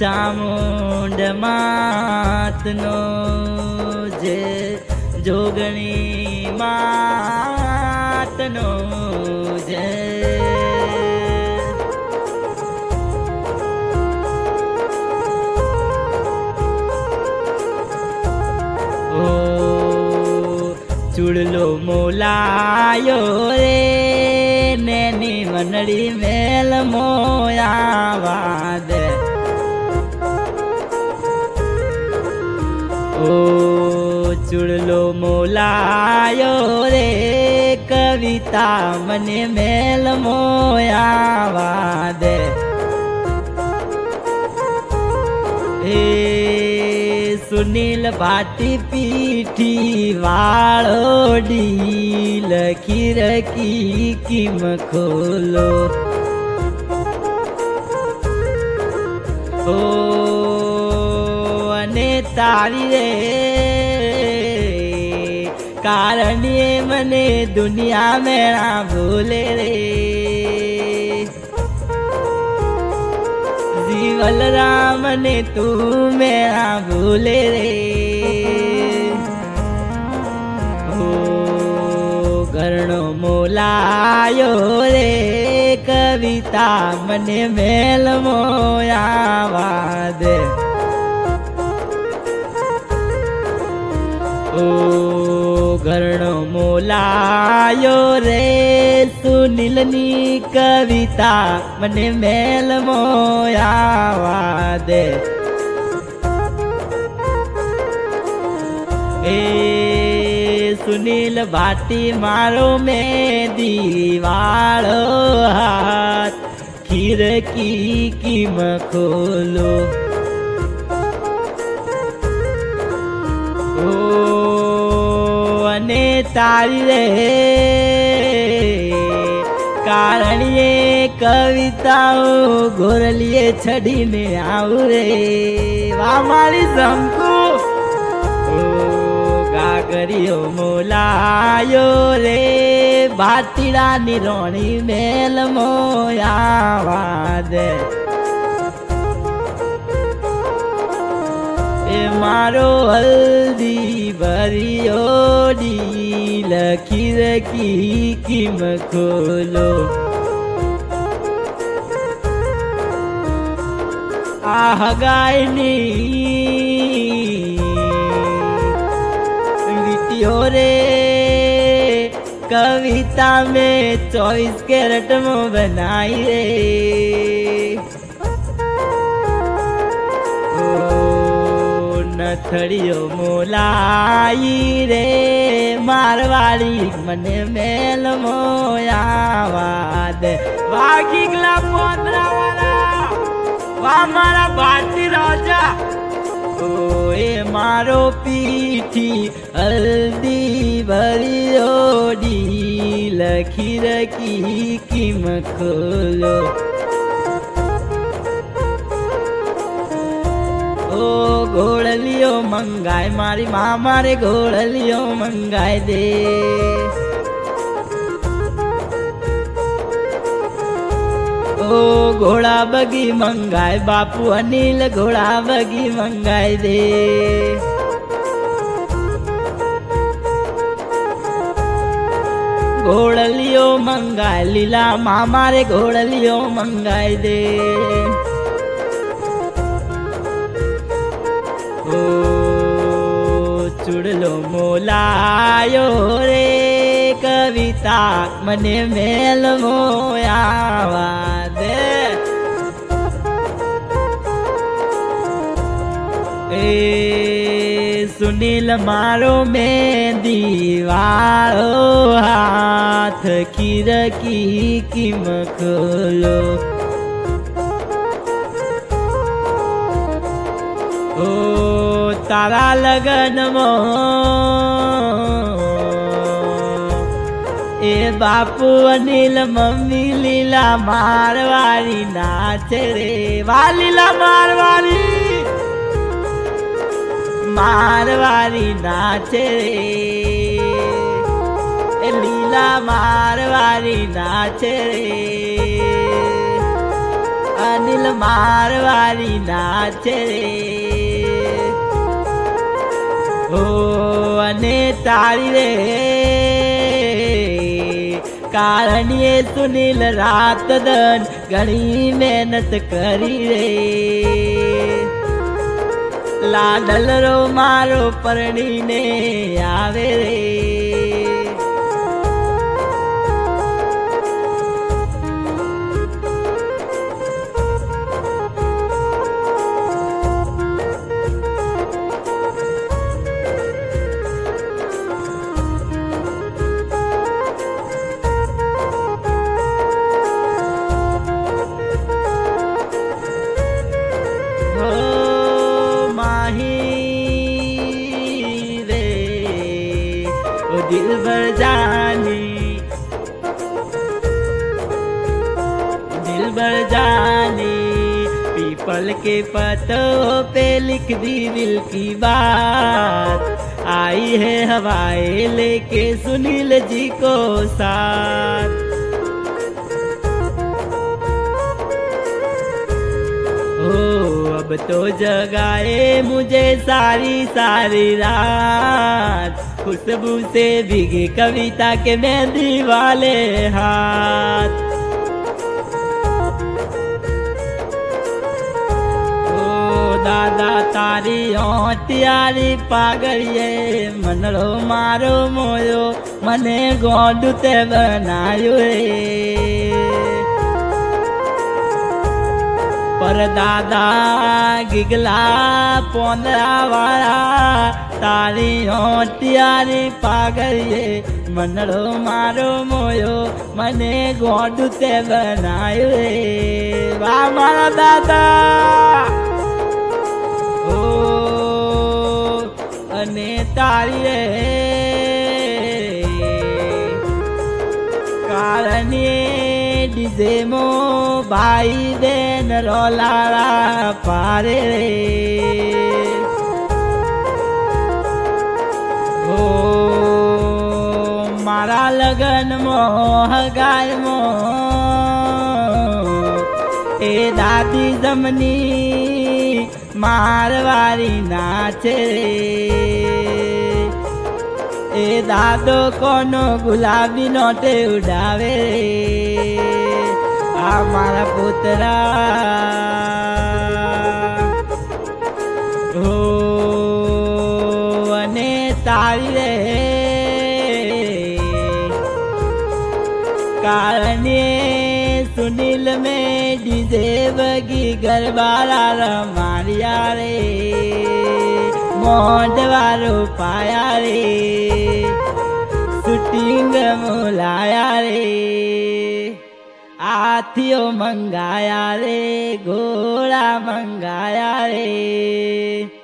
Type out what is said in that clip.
ચામુંડ માતનો જે જોગણી માતનો જે. ઓ ચૂડલો મોલાયો રે, નેની વનડી મેલ મોયા દે ઓ ચૂડલો મોલાયો રે, કવિતા મને મેલ મોયા દે. એ સુનિલ ભાટી પીઠી વાળો ડીલ કિરકી કિમ ખોલો. ઓ તારી રે કારણે મને દુનિયા મેળા ભૂલે રે. જીવલ રામ ને તું મેળા ભૂલે રે. ઓ ઘરણો મોલાયો રે, કવિતા મને મેલ મોયા દે ઓ ઘરણો મોલાયો રે સુનિલની કવિતા મને મેલ મોયાવા દે એ સુનિલ ભાટી મારો મેં દીવાળો હાથ. ખીરકી કિમ ખોલો. તારી રે કારણીએ કવિતાઓ ગોરલીએ છડીને આવું રે વા મારી શંકુ. ગાગરીઓ મોલાયો રે. ભાતીડા રોણી મેલ મોયા દે એ મારો હલ્દી ભરિયોડી લખી રખી કિમ ખોલો આ ગાયની લીટીઓ રે કવિતા મેં ચોવીસ કેરેટમાં બનાઈ રે નથડીઓ મોલાઈ રે, મારવાડી મને મેલ મોયા દે વાગી ગલા પોતરા વાળા વા મારા ભારતી રાજા. એ મારો પીઠી હલ્દી ભરી ઓડી લખી રકી કિમ ખોલો. ઓ ઘોડલિયો મંગાય, મારી મા મારે ઘોડલિયો મંગાય દે. ઓ ઘોડા બગી મંગાય, બાપુ અનિલ ઘોડા બગી મંગાય દે. ઘોડલિયો મંગાય, લીલા મા મારે ઘોડલિયો મંગાય દે. ઓ, ચૂડલો મોલાયો રે, કવિતા મને મેલ મોયા દે એ સુનિલ મારો મેં દીવાળો હાથ કિરકી કિમ ખોલો. તારા લગનમાં એ બાપુ અનિલ મમ્મી લીલા મારવાડી નાચે રે. વા લીલા મારવાડી મારવાડી નાચે રે. એ લીલા મારવાડી નાચે રે. અનિલ મારવારી નાચે રે. ઓ અને તારી રે. કારણીએ સુનિલ રાત દન ઘણી મહેનત કરી રે. લાડલ રો મારો પરણીને આવે રે. पीपल के पतों पे लिख दी दिल की बात। आई है हवाएँ लेके सुनील जी को साथ। अब तो जगाए मुझे सारी सारी रात। खुशबू से भीगे कविता के मेहंदी वाले हाथ। દાદા, તારી હોટિયારી પાગળીએ, મનડો મારો મોયો, મને ગોડ તે બનાવ્યું પર દાદા, ગીગલા પોંદરા વાળા તારી હોટિયારી પાગળીએ, મનડો મારો મોયો, મને ગોડ તે બનાવ્યું વાહ મારા દાદા! અને તારી રે કારણે ડીજેમો ભાઈ બેન રોલાળા પારે રે. મારા લગન મોહગાય મો. એ દાદી જમની મારવારી નાચે. એ દાદો કોનો ગુલાબી નોટે ઉડાવે આ મારા પુતરા. ઓ, અને તારી રે. કારણે સુનિલ મેં ડીજે બગી ગરબારા રમારિયા રે મોઢવારો પાયા રે શૂટિંગ મોલાયા રે હાથીઓ મંગાયા રે ઘોડા મંગાયા રે